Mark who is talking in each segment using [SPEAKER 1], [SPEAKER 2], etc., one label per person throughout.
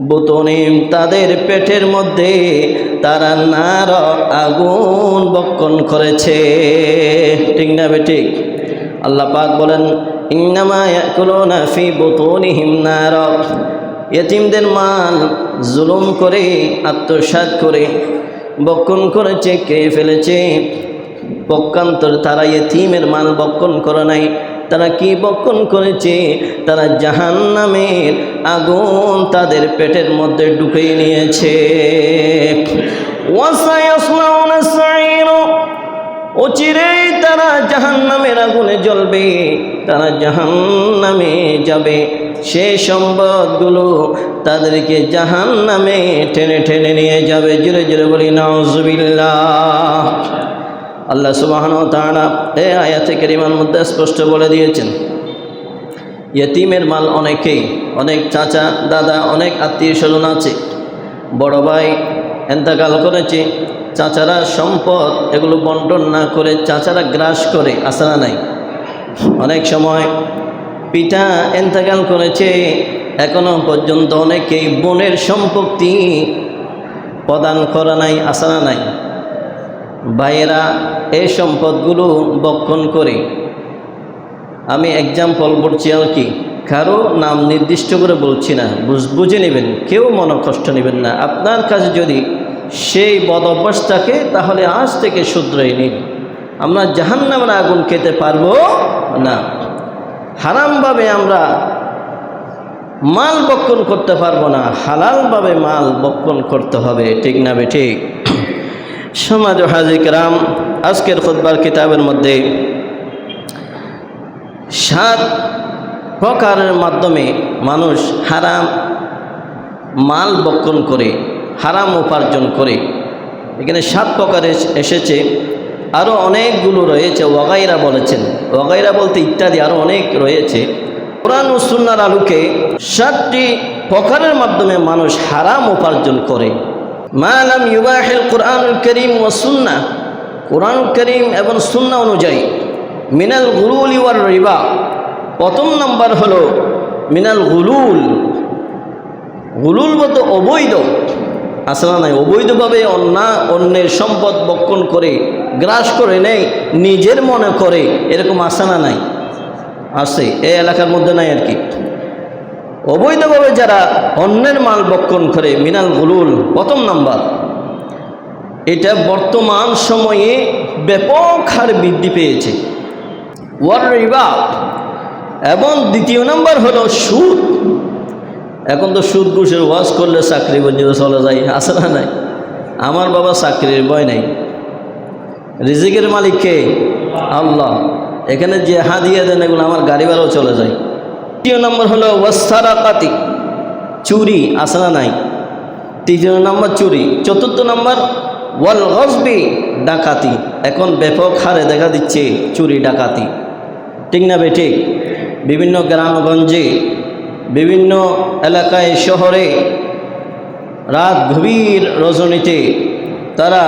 [SPEAKER 1] বুতনিম তাদের পেটের মধ্যে তারা নার আগুন বক্ষণ করেছে। ঠিক না বে ঠিক? আল্লাহ পাক বলেন, ইন্নামা ইয়াকুলুনা ফি বুতুনিহিম নার। ইয়েতিমদের মাল জুলুম করে, আত্মসাৎ করে, বক্ষণ করেছে কে ফেলেছে। পক্ষান্তর তারা এতিমের মাল বক্ষণ করে নাই। তারা কি বক্ষণ করেছে? তারা জাহান নামের আগুন তাদের পেটের মধ্যে ঢুকিয়ে নিয়েছে। অচিরেই তারা জাহান নামের আগুনে জ্বলবে, তারা জাহান নামে যাবে। সে সম্পদগুলো তাদেরকে জাহান নামে টেনে টেনে নিয়ে যাবে। জুড়ে জুড়ে বলি নজবিল্লাহ আল্লাহ সুবাহন তাঁরা এ আয়াতে কেরিমার মধ্যে স্পষ্ট বলে দিয়েছেন, ইয়তিমের মাল অনেকেই, অনেক চাচা, দাদা, অনেক আত্মীয় স্বজন আছে, বড় ভাই এন্তাকাল করেছে, চাচারা সম্পদ এগুলো বন্টন না করে চাচারা গ্রাস করে আসারা নাই অনেক সময় পিতা এন্তেকাল করেছে, এখনও পর্যন্ত অনেকেই বোনের সম্পত্তি প্রদান করা নাই আসারা নাই ভাইয়েরা এই সম্পদগুলো বক্ষণ করে। আমি এক্সাম্পল বলছি আর কি, কারও নাম নির্দিষ্ট করে বলছি না বুঝ- নেবেন, কেউ মনে কষ্ট নেবেন না। আপনার কাছে যদি সেই বদ অভ্যাস থাকে, তাহলে আজ থেকে শুধরে নিন। আমরা জাহান্নামের আগুন খেতে পারব না। হারামভাবে আমরা মাল বক্ষণ করতে পারব না। হালালভাবে মাল বক্ষণ করতে হবে, ঠিক না বে ঠিক? সমাজ হাজিক রাম আজকের খুতবার কিতাবের মধ্যে সাত প্রকারের মাধ্যমে মানুষ হারাম মাল বক্ষণ করে, হারাম উপার্জন করে। এখানে সাত প্রকার এস- এসেছে। আরও অনেকগুলো রয়েছে, ওয়াগাইরা বলেছেন। ওয়াগাইরা বলতে ইত্যাদি আরও অনেক রয়েছে। কোরআন ও সুন্নার আলুকে সাতটি প্রকারের মাধ্যমে মানুষ হারাম উপার্জন করে। মালাম ইউবাহিল কোরআনুল করিম ও সুন্না কোরআন করিম এবং সুন্না অনুযায়ী মিনাল গুলুল ইউর রিবা। প্রথম নাম্বার হলো মিনাল গুলুল। গুলুল বলতে অবৈধ। আসলে নাই? অবৈধভাবে অন্যা অন্যের সম্পদ বক্ষণ করে, গ্রাস করে নেই নিজের মনে করে। এরকম আসানা নাই? আছে। এই এলাকার মধ্যে নাই আর কি। অবৈধভাবে যারা অন্যের মাল বক্ষণ করে, মিনাল গুলুল, প্রথম নাম্বার। এটা বর্তমান সময়ে ব্যাপক হার বৃদ্ধি পেয়েছে। এবং দ্বিতীয় নাম্বার হলো সুদ। এখন তো সুদ ঘুষের ওয়াজ করলে চাকরি বঞ্চিত চলে যায় আসে না নাই? আমার বাবা চাকরির ভয় নাই। রিজিকের মালিক কে? আল্লাহ। এখানে যে হা দিয়ে দেন, এগুলো আমার গাড়ি ভাড়াও চলে যায়। তৃতীয় নম্বর হলো ওয়াস্তারাকাতি চুরি আসে না নাই। তৃতীয় নম্বর চুরি। চতুর্থ নম্বর, ওয়াল গসবি ডাকাতি। এখন ব্যাপক হারে দেখা দিচ্ছে চুরি, ডাকাতি। ঠিক না বে বিভিন্ন গ্রামগঞ্জে, বিভিন্ন এলাকায়, শহরে রাত গভীর রজনীতে তারা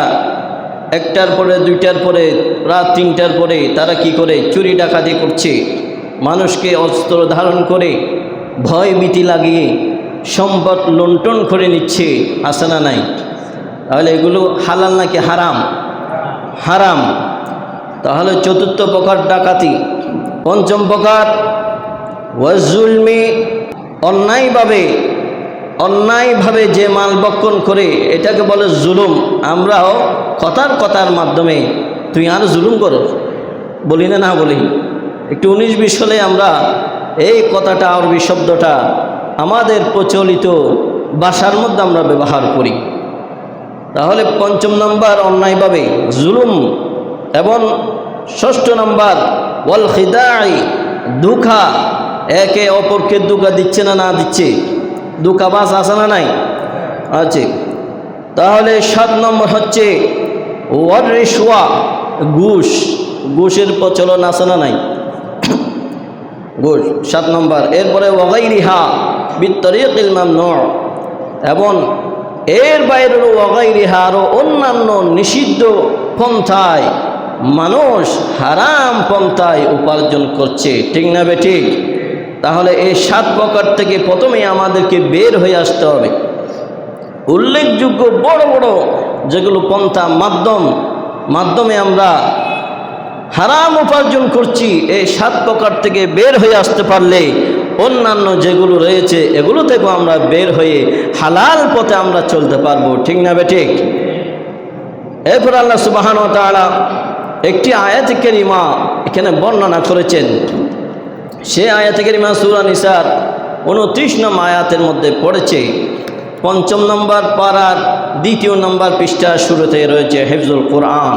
[SPEAKER 1] একটার পরে, দুইটার পরে, রাত তিনটার পরে তারা কি করে চুরি, ডাকাতি করছে? মানুষকে অস্ত্র ধারণ করে ভয় ভীতি লাগিয়ে সম্পদ লুণ্ঠন করে নিচ্ছে আসানা নাই? তাহলে এগুলো হালাল নাকি হারাম? হারাম। তাহলে চতুর্থ প্রকার ডাকাতি। পঞ্চম প্রকার ওয়াজুলমি অন্যায়ভাবে অন্যায়ভাবে যে মাল বক্ষণ করে, এটাকে বলে জুলুম। আমরাও কথার কথার মাধ্যমে, তুই আর জুলুম করো। বলি না না বলি। একটু উনিশ বিশ হলে আমরা এই কথাটা, আরবি শব্দটা আমাদের প্রচলিত ভাষার মধ্যে আমরা ব্যবহার করি। তাহলে পঞ্চম নম্বর অন্যায়ভাবে জুলুম এবং ষষ্ঠ নম্বর ওয়াল খিদাই, দুঃখা, একে অপরকে দুঃখা দিচ্ছে না না দিচ্ছে দুঃখাবাস আছে না নাই? আছে। তাহলে সাত নম্বর হচ্ছে ওয়ার রিসুয়া ঘুষ। ঘুষের প্রচলন আছে না নাই? ঘুষ সাত নম্বর। এরপরে ওয়াগাই রিহা বিত্তরিক ইলমাম ন এবং এর বাইরের ওয়াগাই রিহা আরও অন্যান্য নিষিদ্ধ পন্থায়, মানুষ হারাম পন্থায় উপার্জন করছে। ঠিক না বে ঠিক? তাহলে এই সাত প্রকার থেকে প্রথমেই আমাদেরকে বের হয়ে আসতে হবে। উল্লেখযোগ্য বড় বড় যেগুলো পন্থা মাধ্যম, মাধ্যমে আমরা হারাম উপার্জন করছি, এই সাত প্রকার থেকে বের হয়ে আসতে পারলে অন্যান্য যেগুলো রয়েছে, এগুলো থেকেও আমরা বের হয়ে হালাল পথে আমরা চলতে পারব। ঠিক না বে ঠিক? এরপর আল্লাহ সুবাহান তাআলা একটি আয়াত কেরিমা এখানে বর্ণনা করেছেন। সে আয়াত কেরিমা সুরা নিসার উনত্রিশ নম্বর আয়াতের মধ্যে পড়েছে। পঞ্চম নম্বর পাড়ার দ্বিতীয় নম্বর পৃষ্ঠা শুরুতে রয়েছে হেফজুল কোরআন।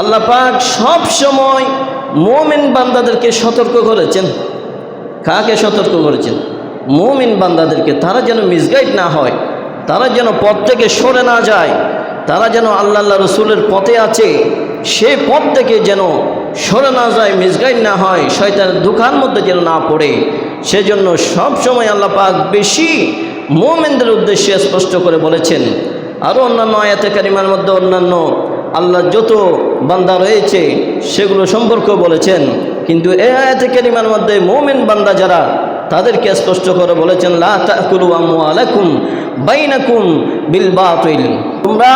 [SPEAKER 1] আল্লাহ পাক সব সময় মুমিন বান্দাদেরকে সতর্ক করেছেন। কাকে সতর্ক করেছেন? মুমিন বান্দাদেরকে। তারা যেন মিসগাইড না হয়, তারা যেন পথ থেকে সরে না যায়, তারা যেন আল্লাহ আল্লাহ রসুলের পথে আছে, সে পথ থেকে যেন সরে না যায়, মিসগাইড না হয় শয়তানের দোকান মধ্যে যেন না পড়ে। সেজন্য সব সময় আল্লাহ পাক বেশি মোমেনদের উদ্দেশ্যে স্পষ্ট করে বলেছেন। আরও অন্যান্য আয়াতে কারিমার মধ্যে অন্যান্য আল্লাহ যত বান্দা রয়েছে, সেগুলো সম্পর্ক বলেছেন। কিন্তু এ আয়াতে কারিমার মধ্যে মোমেন বান্দা যারা, তাদেরকে স্পষ্ট করে বলেছেন, লা তাকুলু আমওয়ালাকুম বাইনাকুম বিল বাতিল। তোমরা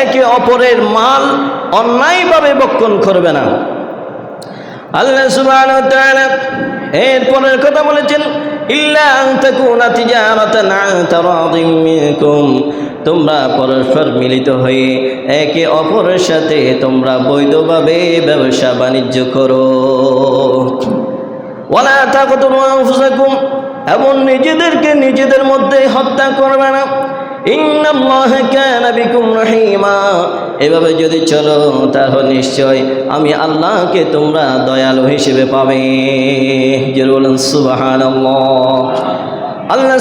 [SPEAKER 1] একে অপরের মাল অন্যায়ভাবে বক্ষণ করবে না। আল্লাহ ওয়া এরপরের কথা বলেছেন, ইল্লা আন তাকুনা তিজারাতান আন মিনকুম। তোমরা পরস্পর মিলিত হয়ে একে অপরের সাথে তোমরা বৈধভাবে ব্যবসা বাণিজ্য করো। ওয়ালা তাকতুলু আনফুসাকুম এবং নিজেদেরকে নিজেদের মধ্যে হত্যা করবে না। এভাবে যদি চলো, তাহলে নিশ্চয় আমি আল্লাহকে তোমরা দয়ালু হিসেবে পাবে। বলুন, সুবহানাল্লাহ। আল্লাহ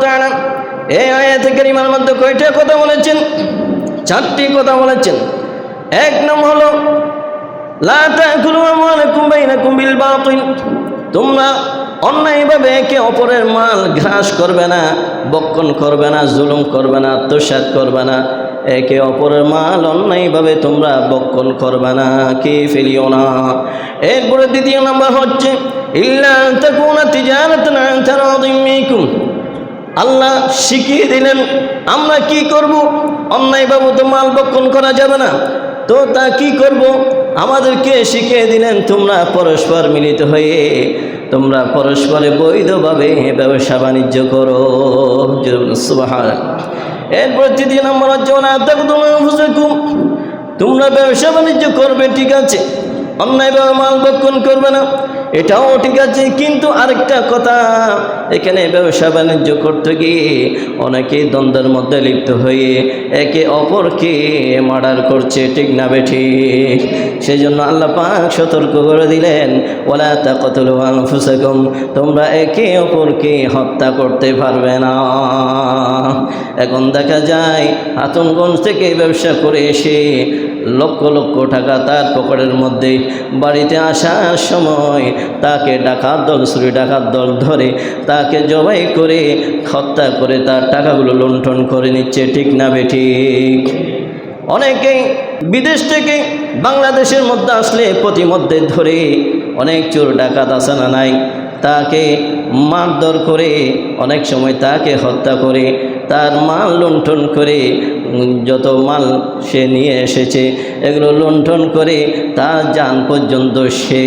[SPEAKER 1] তাআলা এই আয়াতে কারিমার মধ্যে কয়টা কথা বলেছেন? চারটি কথা বলেছেন। এক নম্বর হলো তোমরা অন্যায়ভাবে একে অপরের মাল ঘ্রাস করবে না, বক্ষণ করবে না, জুলুম করবে না আত্মসাত করবে না। একে অপরের মাল অন্যায়ভাবে তোমরা বক্ষণ করবে না, কে ফেলিও না। এরপরে দ্বিতীয় নাম্বার হচ্ছে, ইল্লা তাকুনা তিজারাতান আন তারাদিম মিনকুম। আল্লাহ শিখিয়ে দিলেন, আমরা কি করব? অন্যায়ভাবে তো মাল বক্ষণ করা যাবে না। তো তা কি করব? আমাদেরকে শিখিয়ে দিলেন, তোমরা পরস্পর মিলিত হয়ে, তোমরা পরস্পরে বৈধভাবে ব্যবসা বাণিজ্য করো। এরপর তৃতীয় নম্বর হচ্ছে তোমরা ব্যবসা বাণিজ্য করবে, ঠিক আছে। অন্যায়ভাবে মাল বক্ষণ করবে না। এটাও ঠিক আছে, কিন্তু আরেকটা কথা, এখানে ব্যবসা বাণিজ্য করতে গিয়ে অনেকেই দ্বন্দ্বের মধ্যে লিপ্ত হয়ে একে অপরকে মার্ডার করছে, ঠিক না বেঠিক সেই জন্য আল্লাহ পাক সতর্ক করে দিলেন ওলা তা কতল আনফুসাকুম তোমরা একে অপরকে হত্যা করতে পারবে না। এখন দেখা যায় আতঙ্গঞ্জ থেকে ব্যবসা করে এসে লক্ষ লক্ষ টাকা তার পকেটের মধ্যে। বাড়িতে আসার সময় তাকে ডাকাত দল চুরি ডাকাত দল ধরে তাকে জবাই করে হত্যা করে তার টাকাগুলো লুণ্ঠন করে নিচ্ছে। ঠিক না বেঠিক অনেকেই বিদেশ থেকে বাংলাদেশের মধ্যে আসলে প্রতিমধ্যে ধরে অনেক চোর, ডাকাত আসে না নাই? তাকে মারধর করে অনেক সময় তাকে হত্যা করে, তার মাল লুণ্ঠন করে যত মাল সে নিয়ে এসেছে এগুলো লুণ্ঠন করে তার যান পর্যন্ত সে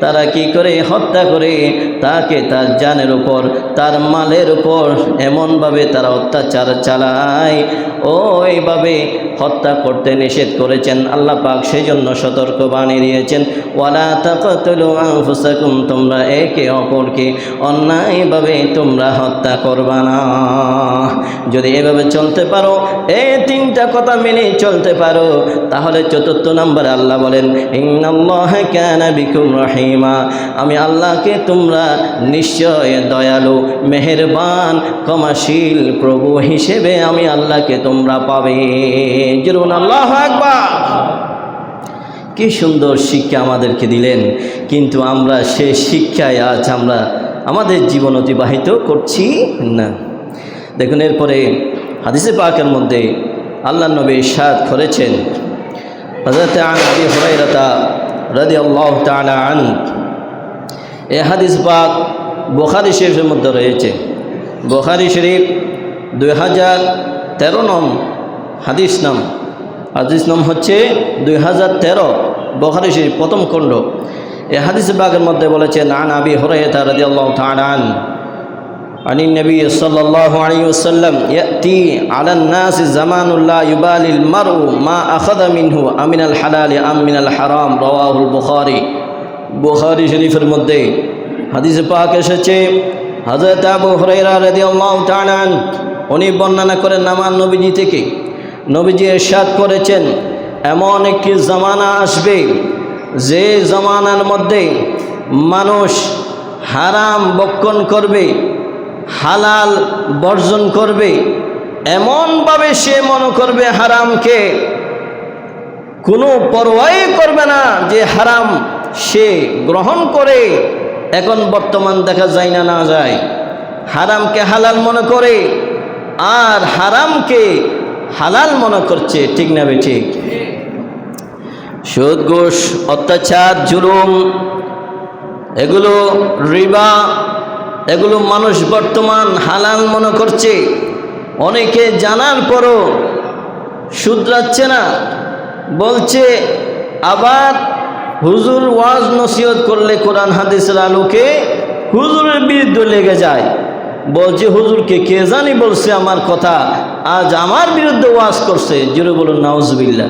[SPEAKER 1] তারা কি করে হত্যা করে? তাকে তার জানের উপর, তার মালের উপর এমনভাবে তারা অত্যাচার চালায়। ও এইভাবে হত্যা করতে নিষেধ করেছেন। আল্লাহ পাক সেই জন্য সতর্ক বানিয়ে দিয়েছেন। ওয়ালা তাকতুলু আনফুসাকুম, তোমরা একে অপরকে অন্যায়ভাবে তোমরা হত্যা করবা না। যদি এভাবে চলতে পারো এই তিনটা কথা মেনে চলতে পারো, তাহলে চতুর্থ নম্বরে আল্লাহ বলেন, ইন্নাল্লাহ কানা বিকুম রহিমা। আমি আল্লাহকে তোমরা নিশ্চয় দয়ালু, মেহেরবান, ক্ষমাশীল প্রভু হিসেবে আমি আল্লাহকে তোমরা পাবে। জরুন আল্লাহ একবার কি সুন্দর শিক্ষা আমাদেরকে দিলেন। কিন্তু আমরা সে শিক্ষায় আজ আমরা আমাদের জীবন অতিবাহিত করছি না। দেখুন, এরপরে হাদিসে পাকের মধ্যে আল্লাহ নবী সাদ করেছেন। হজরত আবি হুরাইরাতা রাদিয়াল্লাহু আল্লাহ আনু এ হাদিস পাক বোখারি শরীফের মধ্যে রয়েছে। বোখারি শরীফ দুই হাজার তেরো নম হাদিস নাম। হাদিস নাম হচ্ছে দুই হাজার তেরো, বোখারি শরীফ প্রথম খণ্ড। এ হাদিস বাগের মধ্যে বলেছেন, আন আবি হরাইতা রাজি আল্লাহ আন عن النبي صلى الله عليه وسلم يأتي على الناس زمان لا يبالي المرء ما أخذ منه أمن الحلال أم من الحرام رواه البخاري বুখারী শরীফের মধ্যে হাদিসে পাক এসেছে হযরত আবু হুরায়রা রাদিয়াল্লাহু তাআলা আন উনি বর্ণনা করেন নামান নবীজি থেকে নবীজি এরশাদ করেছেন এমন একটি জামানা আসবে যে জামানার মধ্যে মানুষ হারাম বক্ষণ করবে হালাল বর্জন করবে, এমনভাবে সে মনে করবে হারামকে, কোনো পরোয়াই করবে না যে হারাম সে গ্রহণ করে। এখন বর্তমান দেখা যায় না না যায়। হারামকে হালাল মনে করে আর হারামকে হালাল মনে করছে, ঠিক না বে ঠিক? সুদ, ঘুষ, অত্যাচার, জুলুম, এগুলো রিবা এগুলো মানুষ বর্তমান হালাল মনে করছে। অনেকে জানার পরও শুধরাচ্ছে না। বলছে, আবার হুজুর ওয়াজ নসিহত করলে কোরআন হাদিসের আলোকে হুজুরের বিরুদ্ধে লেগে যায়। বলছে, হুজুরকে কে জানি বলছে আমার কথা। আজ আমার বিরুদ্ধে ওয়াজ করছে। জুড়ে বলুন নাউজবিল্লা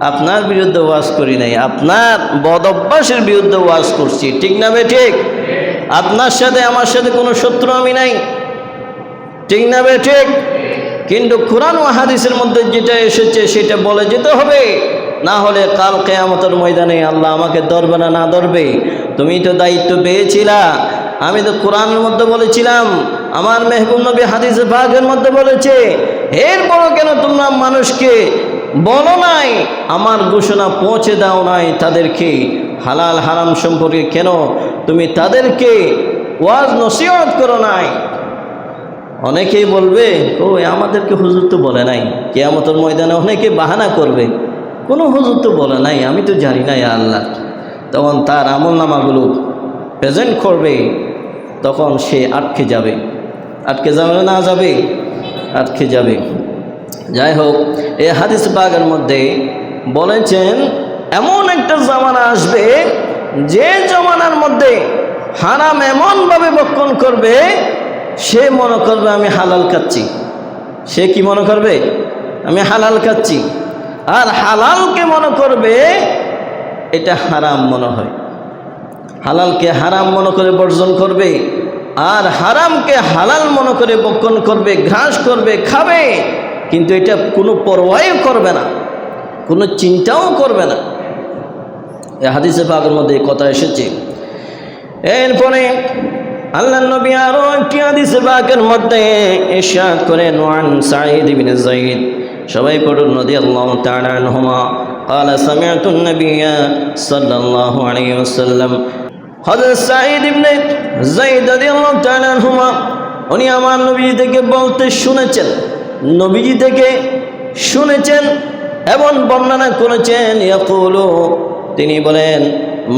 [SPEAKER 1] আপনার বিরুদ্ধে ওয়াজ করি নাই, আপনার বদ অভ্যাসের বিরুদ্ধে ওয়াজ করছি। ঠিক না বে ঠিক? আপনার সাথে, আমার সাথে কোনো শত্রু আমি নাই। ঠিক না বে, ঠিক? কিন্তু কোরআন ও হাদিসের মধ্যে যেটা এসেছে, সেটা বলে যেতে হবে। না হলে কাল কেয়ামতের ময়দানে আল্লাহ আমাকে ধরবে না না ধরবে। তুমি তো দায়িত্ব পেয়েছিলা। আমি তো কোরআনের মধ্যে বলেছিলাম, আমার মেহবুব নবী হাদিস বাঘের মধ্যে বলেছে, এরপরও কেন তোমরা মানুষকে বলো নাই, আমার ঘোষণা পৌঁছে দাও নাই তাদেরকে। হালাল হারাম সম্পর্কে কেন তুমি তাদেরকে ওয়াজ নসিহত করো নাই? অনেকেই বলবে ও আমাদেরকে হুজুর তো বলে নাই। কেয়ামতের ময়দানে অনেকে বাহানা করবে। কোনো হুজুর তো বলে নাই, আমি তো জানি না, ইয়া আল্লাহ। তখন তার আমল নামাগুলো প্রেজেন্ট করবে, তখন সে আটকে যাবে। আটকে যাবে না, যাবে? আটকে যাবে। যাই হোক এই হাদিস বাগের মধ্যে বলেছেন, এমন একটা জামানা আসবে, যে জমানার মধ্যে হারাম এমনভাবে বক্ষণ করবে, সে মনে করবে আমি হালাল খাচ্ছি। সে কি মনে করবে? আমি হালাল খাচ্ছি। আর হালালকে মনে করবে, এটা হারাম মনে হয়। হালালকে হারাম মনে করে বর্জন করবে, আর হারামকে হালাল মনে করে বক্ষণ করবে ঘাস করবে, খাবে। কিন্তু এটা কোনো পরোয়াই করবে না কোনো চিন্তাও করবে না এ হাদিসে পাকের মধ্যে এই কথা এসেছে এরপরে আল্লাহ নবী আরো একটি হাদিসে পাকের মধ্যে ইরশাদ করেন ওয়ান সাঈদ ইবনে যায়েদ সবাই পড়ুন রাদিয়াল্লাহু তাআলা আনহুমা قال سمعت النبي صلى الله عليه وسلم হযরত সাঈদ ইবনে যায়েদ রাদিয়াল্লাহু তাআলা আনহুমা উনি আমার নবী থেকে বলতে শুনেছেন নবীজি থেকে শুনেছেন এবং বর্ণনা করেছেন, ইয়াকুলু, তিনি বলেন,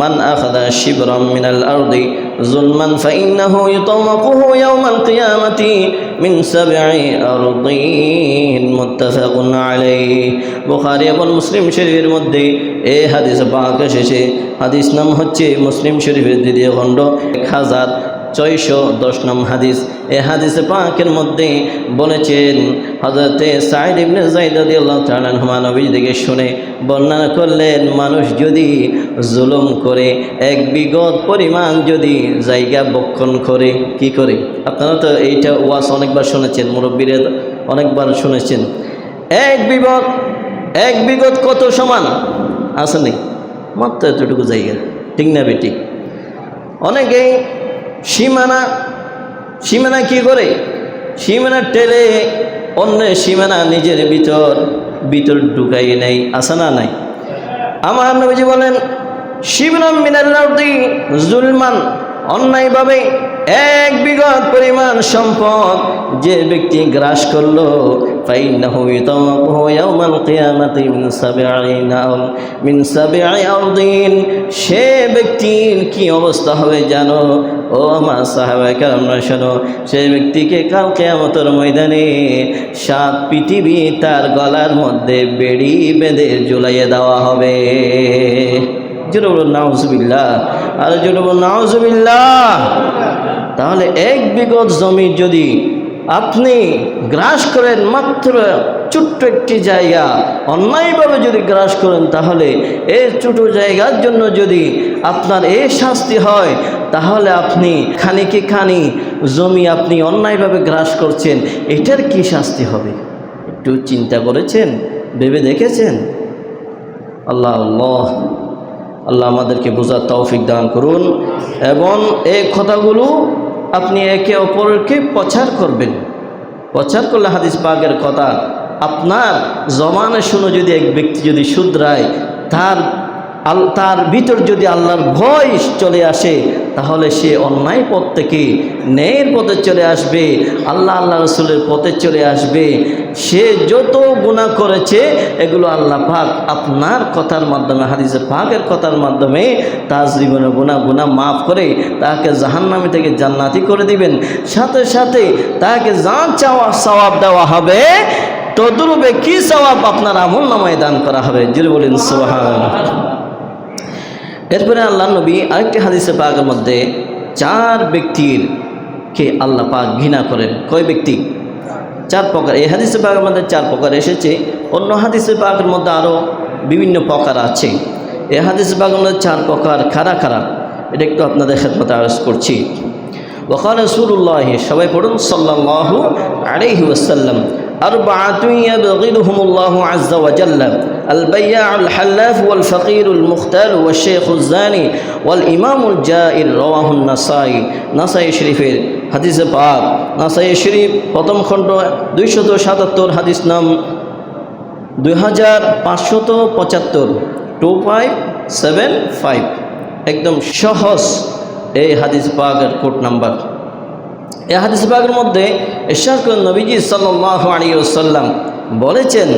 [SPEAKER 1] মান আখাদা শিবরাম মিনাল আরদি জুলমান ফাইন্নাহু ইউতাওয়াকুহু ইয়াওমাল কিয়ামাতি মিন সাবঈ আরদিন মুত্তাফাকুন আলাইহি। বুখারী এবং মুসলিম শরীফের মধ্যে এই হাদিস পাক এসেছে। হাদিস নাম হচ্ছে মুসলিম শরীফের দ্বিতীয় খণ্ড, এক হাজার ছয়শো দশ নম হাদিস। এ হাদিসে পাকের মধ্যে বলেছেন হজরতে সাইদ ইবনে জাইদ নবী থেকে শুনে বর্ণনা করলেন, মানুষ যদি জুলুম করে, এক বিগত পরিমাণ যদি জায়গা বক্ষণ করে, কি করে? আপনারা তো এইটা ওয়াজ অনেকবার শুনেছেন, মুরব্বীরা অনেকবার শুনেছেন। এক বিগত এক বিগত কত সমান? আসেনি মাত্র এতটুকু জায়গা, ঠিক না বেটি? অনেকেই সীমানা সীমানা কি করে? সীমানা টেলে অন্যের সীমানা নিজের ভিতর ভিতর ঢুকাই নেই আসানা নাই? আমার নবীজি বলেন শিবনাম মিনাল্লাউদ্দিন জুলমান, অন্যায়ভাবে এক বিগত পরিমাণ সম্পদ যে ব্যক্তি গ্রাস করল সে ব্যক্তির কি অবস্থা হবে জানো? ও আমার সাহাবায়ে আমরা শোনো সেই ব্যক্তিকে কাল কিয়ামতের ময়দানে সাত পৃথিবী তার গলার মধ্যে বেড়ি বেঁধে ঝুলাইয়ে দেওয়া হবে। জোরে বলুন, নাউজুবিল্লাহ। আর জোরে বলুন, নাউজুবিল্লাহ। তাহলে এক বিগত জমি যদি আপনি গ্রাস করেন মাত্র ছোট্ট একটি জায়গা, অন্যায়ভাবে যদি গ্রাস করেন, তাহলে এই ছোট জায়গার জন্য যদি আপনার এ শাস্তি হয়, তাহলে আপনি খানিকে খানি জমি আপনি অন্যায়ভাবে গ্রাস করছেন, এটার কি শাস্তি হবে? একটু চিন্তা করেছেন? ভেবে দেখেছেন? আল্লাহ আল্লাহ আল্লাহ আমাদেরকে বোঝার তৌফিক দান করুন। এবং এই কথাগুলো আপনি একে অপরকে প্রচার করবেন। প্রচার করলে হাদিস পাকের কথা, আপনার জমানে শুনে যদি এক ব্যক্তি যদি শুধরায়, তার তার ভিতর যদি আল্লাহর ভয় চলে আসে তাহলে সে অন্যায় পথ থেকে ন্যায়ের পথে চলে আসবে, আল্লাহ আল্লাহ রসুলের পথে চলে আসবে। সে যত গুণা করেছে, এগুলো আল্লাহ পাক আপনার কথার মাধ্যমে, হাদিসে পাকের কথার মাধ্যমে তার জীবনে গুণা গুণা মাফ করে তাকে জাহান্নামি থেকে জান্নাতি করে দিবেন। সাথে সাথে তাকে যা চাওয়া সওয়াব দেওয়া হবে, তদরূপে কি সওয়াব আপনার আমল নামায় দান করা হবে? জুড়ে বলেন সোহান এরপরে আল্লাহ নবী আরেকটি হাদিসে পাকের মধ্যে চার ব্যক্তির কে আল্লাহ পাক ঘৃণা করেন। কয় ব্যক্তি? চার প্রকার। এই হাদিসে পাকের মধ্যে চার প্রকার এসেছে। অন্য হাদিসে পাকের মধ্যে আরও বিভিন্ন প্রকার আছে। এই হাদিসে পাকের মধ্যে চার প্রকার। খারা খারা। এটা একটু আপনাদের খেদমতে আরজ করছি। ওখানে রসুল্লাহ সবাই পড়ুন সাল্লাহ আলাইহি ওয়াসাল্লাম। أربعة يبغضهم الله عز وجل البياع الحلاف والفقير المختال والشيخ الزاني والإمام الجائر رواه النسائي নাসাই শরীফের হাদিসে পাক নাসাই শরীফ প্রথম খণ্ড দুইশত সাতাত্তর হাদিস নাম দুই হাজার পাঁচশত পঁচাত্তর টু ফাইভ সেভেন ফাইভ একদম সহজ এই হাদিস পাকের কোড নাম্বার এই হাদিস পাকের মধ্যে ইশাক নবীজি সাল্লাহ আলী সাল্লাম বলেছেন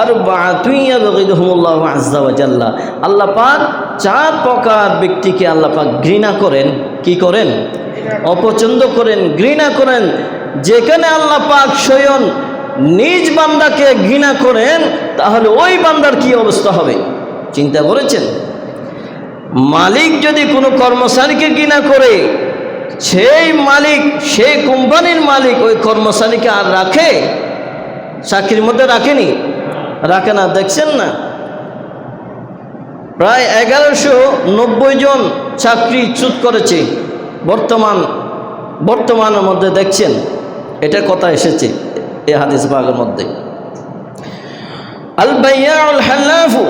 [SPEAKER 1] আর বাতুইয়াবুল্লাহ আজ্জাওয়াজাল্লাহ আল্লাহ পাক চার প্রকার ব্যক্তিকে আল্লাহ পাক ঘৃণা করেন। কি করেন? অপছন্দ করেন, ঘৃণা করেন। যেখানে আল্লাহ পাক স্বয়ং নিজ বান্দাকে ঘৃণা করেন, তাহলে ওই বান্দার কি অবস্থা হবে? চিন্তা করেছেন? মালিক যদি কোনো কর্মচারীকে ঘৃণা করে সেই মালিক, সেই কোম্পানির মালিক ওই কর্মচারীকে আর রাখে? চাকরির মধ্যে রাখেনি? রাখে না, দেখছেন না? প্রায় এগারোশো নব্বই জন চাকরি চুত করেছে, বর্তমান, বর্তমানের মধ্যে দেখছেন? এটা কথা এসেছে এ হাদিস বাগের মধ্যে। আল বাইয়াউল হাল্লাফু,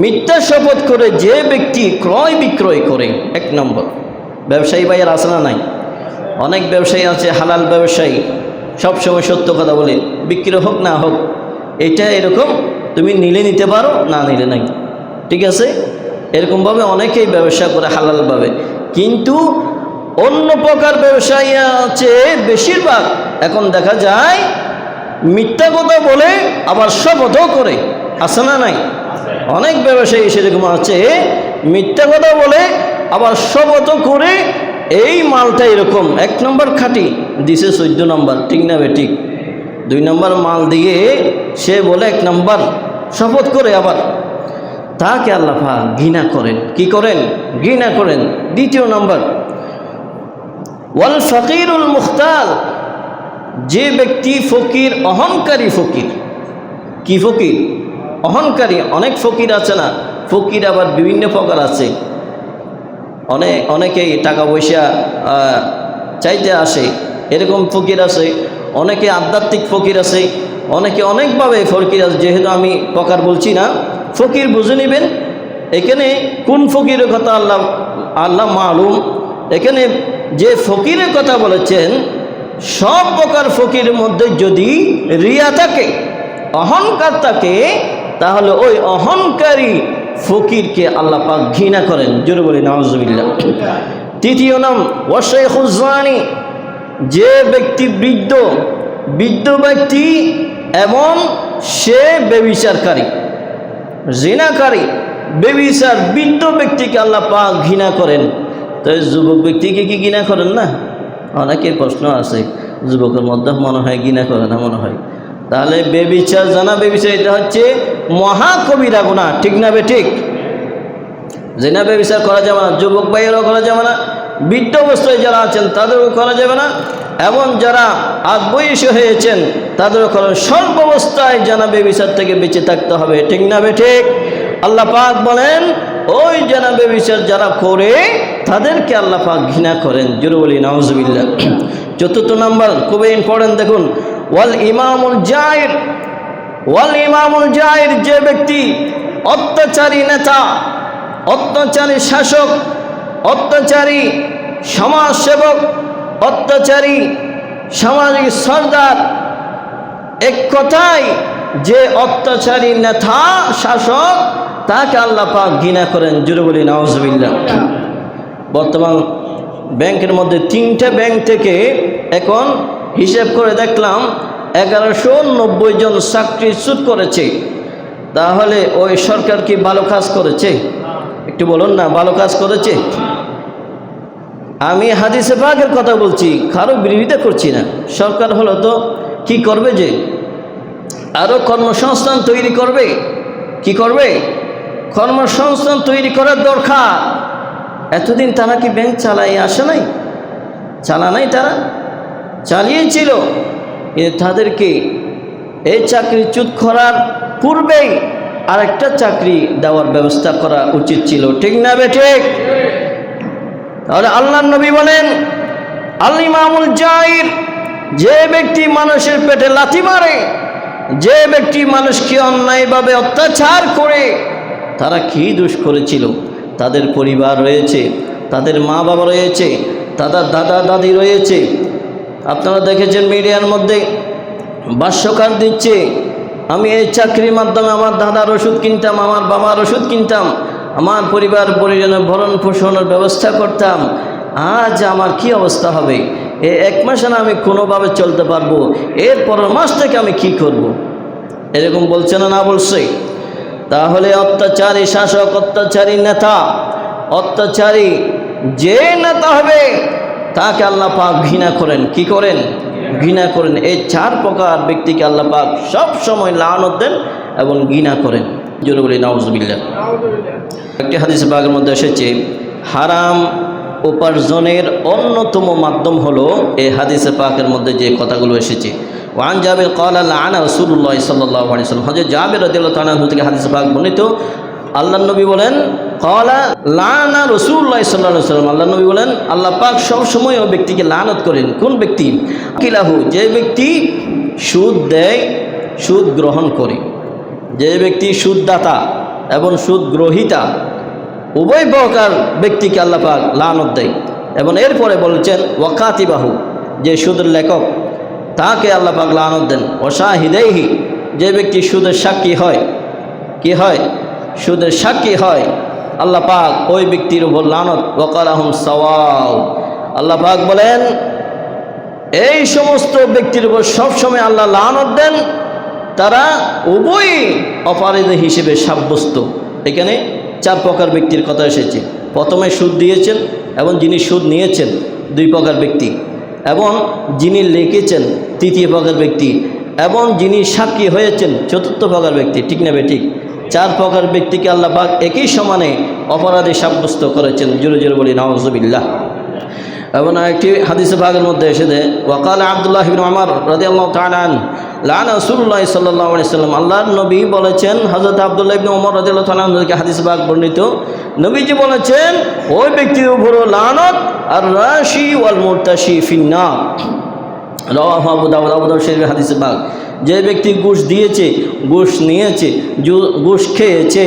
[SPEAKER 1] মিথ্যা শপথ করে যে ব্যক্তি ক্রয় বিক্রয় করে, এক নম্বর। ব্যবসায়ী ভাইয়ের আছে না নাই? অনেক ব্যবসায়ী আছে, হালাল ব্যবসায়ী। সবসময় সত্য কথা বলে, বিক্রি হোক না হোক, এটা এরকম তুমি নিলে নিতে পারো, না নিলে নাই। ঠিক আছে? এরকমভাবে অনেকেই ব্যবসা করে হালালভাবে। কিন্তু অন্য প্রকার ব্যবসায়ী আছে, বেশিরভাগ এখন দেখা যায় মিথ্যা কথা বলে, আবার শপথও করে। আছে না নাই? অনেক ব্যবসায়ী সেরকম আছে, মিথ্যা কথা বলে আবার শপথ করে এই মালটা এরকম। এক নম্বর খাটি, দিছে চোদ্দ নম্বর। ঠিক না বে, ঠিক? দুই নম্বর মাল দিয়ে সে বলে এক নম্বর শপথ করে আবার। তাকে আল্লাফা ঘৃণা করেন। কি করেন? ঘৃণা করেন। দ্বিতীয় নম্বর, ওয়াল ফকিরুল মুখতাল, যে ব্যক্তি ফকির, অহংকারী ফকির। কি ফকির? অহংকারী, অনেক ফকির আছে না? ফকির আবার বিভিন্ন প্রকার আছে। অনেক, অনেকেই টাকা পয়সা চাইতে আসে। এরকম ফকির আছে, অনেকে আধ্যাত্মিক ফকির আছে, অনেকে অনেকভাবে ফকির আছে, যেহেতু আমি প্রকার বলছি না, ফকির বুঝে নেবেন, এখানে কোন ফকিরের কথা আল্লাহ আল্লাহ মালুম, এখানে যে ফকিরের কথা বলেছেন, সব প্রকার ফকিরের মধ্যে যদি রিয়া থাকে, অহংকার থাকে, তাহলে ওই অহংকারী ফকিরকে আল্লাহ পাক ঘৃণা করেন। জোরে বলি নওয়াজবিল্লা তৃতীয় নাম ওয়াশেখুজানি যে ব্যক্তি বৃদ্ধ বৃদ্ধ ব্যক্তি এবং সে বেবিচারকারী, জিনাকারী, বেবিচার বৃদ্ধ ব্যক্তিকে আল্লাহ পাক ঘৃণা করেন। তো এই যুবক ব্যক্তিকে কি ঘৃণা করেন না? অনেকের প্রশ্ন আছে, যুবকের মধ্যে মনে হয় ঘৃণা করে না, মনে হয়। তাহলে বেবিচার জানা বেবিচার, এটা হচ্ছে মহাকবিরা গুণা, ঠিক না বে ঠিক? জেনা বেবিচার করা যাবে না, যুবক ভাইয়েরও করা যাবে না বৃদ্ধ অবস্থায় যারা আছেন তাদেরও করা যাবে না, এবং যারা আগ বয়সী হয়েছেন তাদেরও করা সর্ব অবস্থায় জানা বেবিচার থেকে বেঁচে থাকতে হবে, ঠিক না বে ঠিক? আল্লাহ পাক বলেন, ওই জানা বেবিচার যারা করে, তাদেরকে আল্লাহ পাক ঘৃণা করেন। জুরুবলি নওয়াজবিল্লা চতুর্থ নাম্বার, খুবই ইম্পর্টেন্ট দেখুন ওয়াল ইমামুল জায়ের ওয়াল ইমামুল জায়ের যে ব্যক্তি, অত্যাচারী নেতা, অত্যাচারী শাসক, অত্যাচারী সমাজসেবক, অত্যাচারী সামাজিক সর্দার, এক কথায় যে অত্যাচারী নেতা, শাসক, তাকে আল্লাহ পাক ঘৃণা করেন। জুড়ে বলি নওয়াজবিল্লা বর্তমান ব্যাংকের মধ্যে তিনটে ব্যাংক থেকে এখন হিসেব করে দেখলাম এগারোশো নব্বই জন চাকরি চুট করেছে। তাহলে ওই সরকার কি ভালো কাজ করেছে? একটু বলুন না, ভালো কাজ করেছে? আমি হাদিসে পাকের কথা বলছি, কারও বিরোধিতা করছি না। সরকার হলো তো কি করবে যে? আরও কর্মসংস্থান তৈরি করবে? কি করবে? কর্মসংস্থান তৈরি করার দরকার। এতদিন তারা কি ব্যাংক চালাই আসে নাই? চালা নাই তারা? চালিয়েছিল। কিন্তু তাদেরকে এই চাকরি চুত করার পূর্বেই আরেকটা চাকরি দেওয়ার ব্যবস্থা করা উচিত ছিল। ঠিক না বে ঠিক? তাহলে আল্লাহ নবী বলেন, আল ইমামুল জাইর যে ব্যক্তি মানুষের পেটে লাথি মারে, যে ব্যক্তি মানুষকে অন্যায়ভাবে অত্যাচার করে, তারা কী দোষ করেছিল? তাদের পরিবার রয়েছে, তাদের মা বাবা রয়েছে, তাদের দাদা দাদি রয়েছে আপনারা দেখেছেন মিডিয়ার মধ্যে ভাষ্যকার দিচ্ছে, আমি এই চাকরির মাধ্যমে আমার দাদার ওষুধ কিনতাম, আমার বাবার ওষুধ কিনতাম, আমার পরিবার পরিজনের ভরণ পোষণের ব্যবস্থা করতাম, আজ আমার কি অবস্থা হবে? এ এক মাসে না আমি কোনোভাবে চলতে পারব? এর পরের মাস থেকে আমি কি করব। এরকম বলছে না না বলছে। তাহলে অত্যাচারী শাসক, অত্যাচারী নেতা, অত্যাচারী যে নেতা হবে তাকে আল্লাহ পাক ঘৃণা করেন। কি করেন? ঘৃণা করেন। এই চার প্রকার ব্যক্তিকে আল্লাহ পাক সব সময় লানত দেন এবং ঘৃণা করেন। জোরে বলি নওয়াজবিল্লা একটি হাদিস বাগের মধ্যে এসেছে, হারাম উপার্জনের অন্যতম মাধ্যম হলো এই হাদিসে পাকের মধ্যে যে কথাগুলো এসেছে। ওয়ান জাবের কলা আনা রসুল্লাহ সাল্লাহ আলিয়াল্লাম হজরত জাবের রদিল্লাহ তালাহু থেকে হাদিসে পাক বর্ণিত আল্লাহ নবী বলেন, কলা লানা রসুল্লাহ সাল্লাহ সাল্লাম আল্লাহ নবী বলেন, আল্লাহ পাক সবসময় ওই ব্যক্তিকে লানত করেন। কোন ব্যক্তি? কিলাহু, যে ব্যক্তি সুদ দেয়, সুদ গ্রহণ করে। যে ব্যক্তি সুদদাতা এবং সুদ গ্রহিতা উভয় প্রকার ব্যক্তিকে আল্লাপাক লানত দেয়। এবং এরপরে বলছেন, ওয়াকাতিবাহু, যে সুদের লেখক, তাকে আল্লাপাক লানত দেন। ওশাহিদেহি যে ব্যক্তি সুদের সাক্ষী হয়, কি হয়? সুদের সাক্ষী হয়। আল্লাহ পাক ওই ব্যক্তির উপর লানত ওকাল আহম সওয়াল আল্লাহ পাক বলেন, এই সমস্ত ব্যক্তির উপর সবসময় আল্লাহ লানত দেন। তারা উভয়ই অপরাধ হিসেবে সাব্যস্ত। এখানে চার প্রকার ব্যক্তির কথা এসেছে। প্রথমে সুদ দিয়েছেন এবং যিনি সুদ নিয়েছেন, দুই প্রকার ব্যক্তি। এবং যিনি লিখেছেন, তৃতীয় প্রকার ব্যক্তি। এবং যিনি সাক্ষী হয়েছেন, চতুর্থ প্রকার ব্যক্তি। ঠিক নেবে ঠিক? চার প্রকার ব্যক্তিকে আল্লাহ পাক একই সমানে অপরাধী সাব্যস্ত করেছেন। জোরে জোরে বলি নওয়াজবিল্লাহ এবং একটি হাদিসে ভাগের মধ্যে এসেছে ওয়াকাল আবদুল্লাহ ইবিন আমার রাদিয়াল্লাহু তাআলা আন লানা রাসূলুল্লাহ সাল্লাল্লাহু আলাইহি সাল্লাম আল্লাহর নবী বলেছেন, হযরত আব্দুল্লাহ ইবনে ওমর রাদিয়াল্লাহু তাআলা থেকে হাদিস ভাগ বর্ণিত। নবীজি বলেছেন, ওই ব্যক্তির উপর লানত, আর রাশি ওয়াল মুরতাশি ফিন্নার। রাওয়াহু আবু দাউদ, আবু শরীফের হাদিসে ভাগ যে ব্যক্তি ঘুষ দিয়েছে, ঘুষ নিয়েছে ঘুষ খেয়েছে,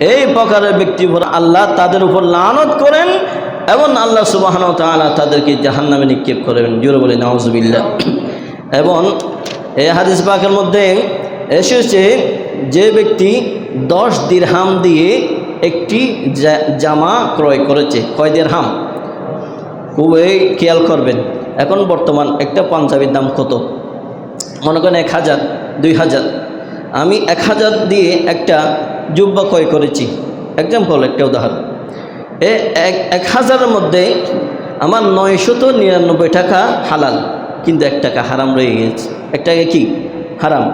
[SPEAKER 1] এই প্রকারের ব্যক্তির উপর আল্লাহ তাদের উপর লানত করেন এবং আল্লাহ সুবাহন তাআলা তাদেরকে জাহান্নামে নিক্ষেপ করবেন জোরে বলে নওয়াজবিল্লা এবং এই হাদিস পাকের মধ্যে এসেছে যে ব্যক্তি দশ দিরহাম দিয়ে একটি জামা ক্রয় করেছে। কয় দিরহাম? খুবই খেয়াল করবেন। এখন বর্তমান একটা পাঞ্জাবির দাম কত? মনে করেন এক হাজার, দুই হাজার। আমি এক হাজার দিয়ে একটা জুব্বা ক্রয় করেছি। এক্সাম্পল একটা উদাহরণ। এ এক হাজারের মধ্যে আমার নয়শত নিরানব্বই টাকা হালাল, কিন্তু এক টাকা হারাম রয়ে গেছে। এক টাকা কি? হারাম।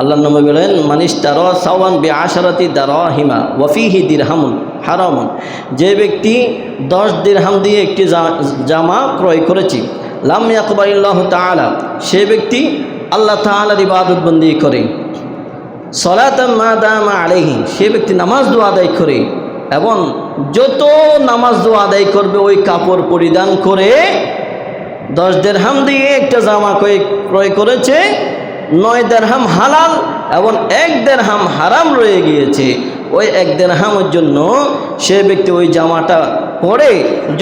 [SPEAKER 1] আল্লাহ নবী বলেন মানিস তার সাওয়ান বে আশারাতি দারা হিমা ওয়ফিহি দিরহামুন হারামুন। যে ব্যক্তি দশ দিরহাম দিয়ে একটি জামা ক্রয় করেছি, লাম ইয়াকবারিল্লাহ তাআলা, সে ব্যক্তি আল্লাহ তাআলার ইবাদত বন্দি করে। সলাতাম আলাইহি, সে ব্যক্তি নামাজ দোয়া আদায় করে এবং যত নামাজ দোয়া আদায় করবে, ওই কাপড় পরিধান করে দশ দেড়হাম দিয়ে একটা জামা ক্রয় করেছে, নয় দেড়হাম হালাল এবং এক দেড়হাম হারাম রয়ে গিয়েছে। ওই এক দেড়হামের জন্য সে ব্যক্তি ওই জামাটা পরে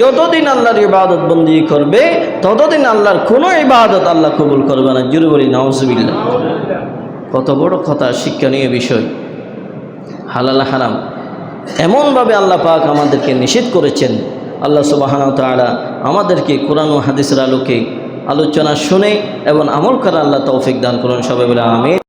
[SPEAKER 1] যতদিন আল্লাহর ইবাদত বন্দি করবে, ততদিন আল্লাহর কোনো ইবাদত আল্লাহ কবুল করবে না। জুরু বলি নওয়াজবিল্লা কত বড় কথা, শিক্ষণীয় বিষয়। হালাল হারাম। এমনভাবে আল্লাহ পাক আমাদেরকে নিষেধ করেছেন। আল্লাহ সুবাহানা তালা আমাদেরকে কোরআন ও হাদিসের আলোকে আলোচনা শুনে এবং আমল করা আল্লাহ তৌফিক দান করুন। সবাই বলে আমি